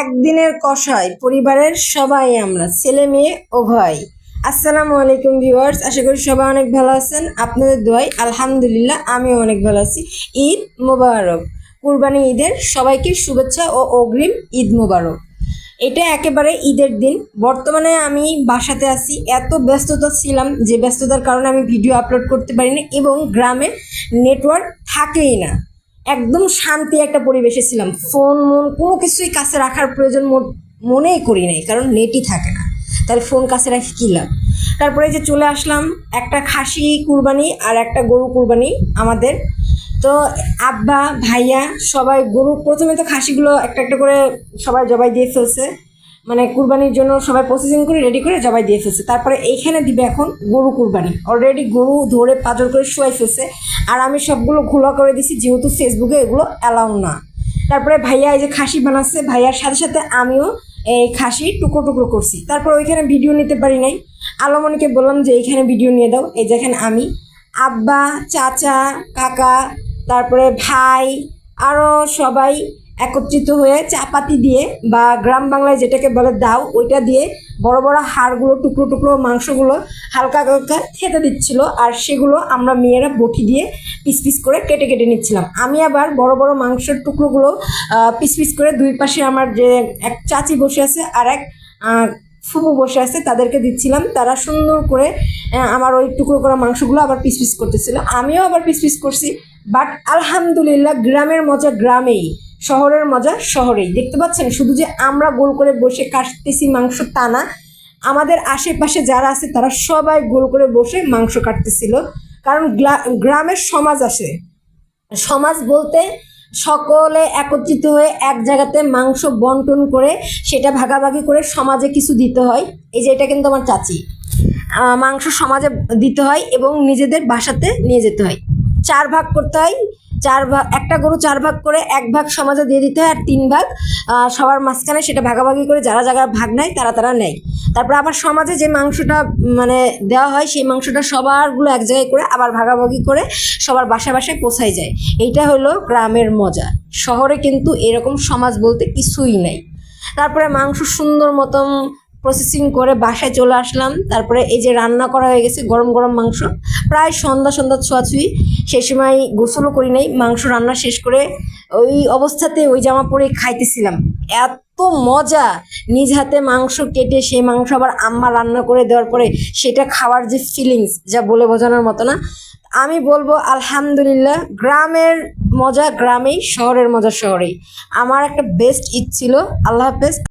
একদিনের কষায় পরিবারের সবাই আমরা, ছেলে মেয়ে ভাই। আসসালামু আলাইকুম ভিউয়ার্স, আশা করি সবাই অনেক ভালো আছেন। আপনাদের দোয়াই আলহামদুলিল্লাহ আমিও অনেক ভালো আছি। ঈদ মোবারক। কুরবানি ঈদের সবাইকে শুভেচ্ছা ও অগ্রিম ঈদ মোবারক। এটা একেবারে ঈদের দিন। বর্তমানে আমি বাসাতে আছি। এত ব্যস্ততা ছিলাম যে ব্যস্ততার কারণে আমি ভিডিও আপলোড করতে পারিনি এবং গ্রামে নেটওয়ার্ক থাকেই না। একদম শান্তি একটা পরিবেশে ছিলাম। ফোন, মন, কোনো কিছুই কাছে রাখার প্রয়োজন মনেই করি নাই, কারণ নেটই থাকে না। তাহলে ফোন কাছে রাখি কী লাভ? তারপরে যে চলে আসলাম, একটা খাসি কুরবানি আর একটা গরু কুরবানি আমাদের। তো আব্বা, ভাইয়া সবাই গরু, প্রথমে তো খাসিগুলো একটা একটা করে সবাই জবাই দিয়ে ফেলছে। মানে কুরবানির জন্য সবাই প্রসেসিং করে রেডি করে জবাই দিয়ে ফেলছে। তারপরে এইখানে দিবে এখন গরু কুরবানি। অলরেডি গরু ধরে পাজর করে শুয়াই ফেলছে। আর আমি সবগুলো ঘোলা করে দিছি, যেহেতু ফেসবুকে এগুলো অ্যালাউ না। তারপরে ভাইয়া এই যে খাসি বানাচ্ছে, ভাইয়ার সাথে সাথে আমিও এই খাসি টুকরো টুকরো করছি। তারপর ওইখানে ভিডিও নিতে পারি নাই। আলমনিকে বললাম যে, এইখানে ভিডিও নিয়ে দাও। এই যেখানে আমি, আব্বা, চাচা, কাকা, তারপরে ভাই আরও সবাই একত্রিত হয়ে চাপাতি দিয়ে বা গ্রাম বাংলায় যেটাকে বলে দাও ওইটা দিয়ে বড় বড় হাড়গুলো, টুকরো টুকরো মাংসগুলো হালকা হালকা খেতে দিচ্ছিল আর সেগুলো আমরা মেয়েরা বটি দিয়ে পিস পিস করে কেটে কেটে নিচ্ছিলাম। আমি আবার বড় বড় মাংসের টুকরোগুলো পিস পিস করে দুই পাশে আমার যে এক চাচি বসে আছে আর এক ফুপু বসে আছে, তাদেরকে দিচ্ছিলাম। তারা সুন্দর করে আমার ওই টুকরো করা মাংসগুলো আবার পিস পিস করতেছিল। আমিও আবার পিস পিস করছি। বাট আলহামদুলিল্লাহ গ্রামের মজা গ্রামেই। শহরের মজা শহরেই। দেখতে পাচ্ছেন? শুধু যে আমরা গোল করে বসে কাটতেছি মাংস তা না। আমাদের আশেপাশে যারা আছে, তারা সবাই গোল করে বসে মাংস কাটতেছিল। কারণ গ্রামের সমাজ আসে সমাজ বলতে সকলে একত্রিত হয়ে এক জায়গাতে মাংস বন্টন করে, সেটা ভাগাভাগি করে সমাজে কিছু দিতে হয়। এই যে এটা কিন্তু আমার চাচি। মাংস সমাজে দিতে হয় এবং নিজেদের বাসাতে নিয়ে যেতে হয়। চার ভাগ করতে হয়। চার ভাগ, একটা গরু চার ভাগ করে এক ভাগ সমাজে দিয়ে দিতে হয় আর তিন ভাগ সবার মাঝখানে সেটা ভাগাভাগি করে যারা যারা ভাগ নেয় তারা তারা নেয়। তারপর আবার সমাজে যে মাংসটা মানে দেওয়া হয় সেই মাংসটা সবারগুলো এক জায়গায় করে আবার ভাগাভাগি করে সবার বাসায় বাসায় পৌঁছায় যায়। এইটা হলো গ্রামের মজা। শহরে কিন্তু এরকম সমাজ বলতে কিছুই নাই। তারপরে মাংস সুন্দর মতন প্রসেসিং করে বাসায় চলে আসলাম। তারপরে এই যে রান্না করা হয়ে গেছে গরম গরম মাংস। প্রায় সন্ধ্যা সন্ধ্যা ছোঁয়াছুঁই। সেই সময় গোসলও করি নাই, মাংস রান্না শেষ করে ওই অবস্থাতে ওই জামা পরে খাইতেছিলাম। এত মজা! নিজ হাতে মাংস কেটে সেই মাংস আবার আম্মা রান্না করে দেওয়ার পরে সেটা খাওয়ার যে ফিলিংস যা বলে বোঝানোর মতো না। আমি বলব, আলহামদুলিল্লাহ, গ্রামের মজা গ্রামেই, শহরের মজা শহরেই। আমার একটা বেস্ট ঈদ ছিল। আল্লাহ হাফেজ।